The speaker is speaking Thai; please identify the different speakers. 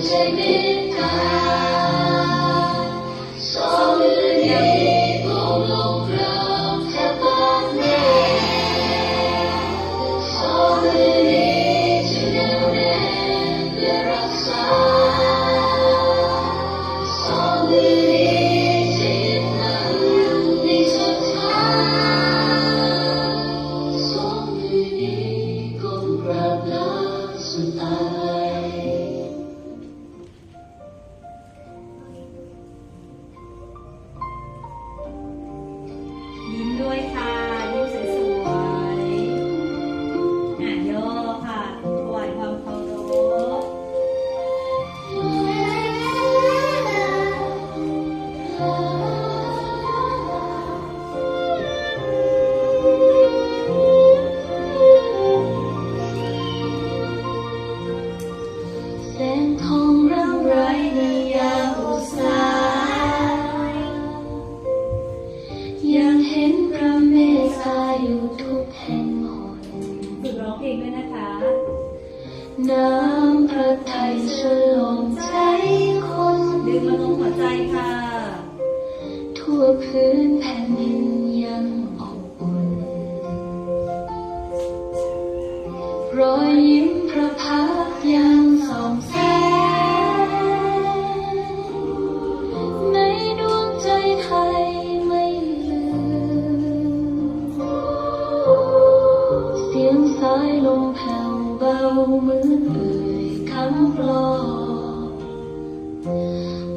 Speaker 1: Jamie. ดูทุกแห่งหน
Speaker 2: ฝึกร้องเพลงด้วยนะคะ
Speaker 1: น้ำพระทัยสลงใจคน
Speaker 2: ดึงมาลงหัวใจค่ะ
Speaker 1: ทั่วพื้นแผ่นดินยังอบอุ่น รอยยิ้มพระพักยัง เหมือนเคยคำกลอง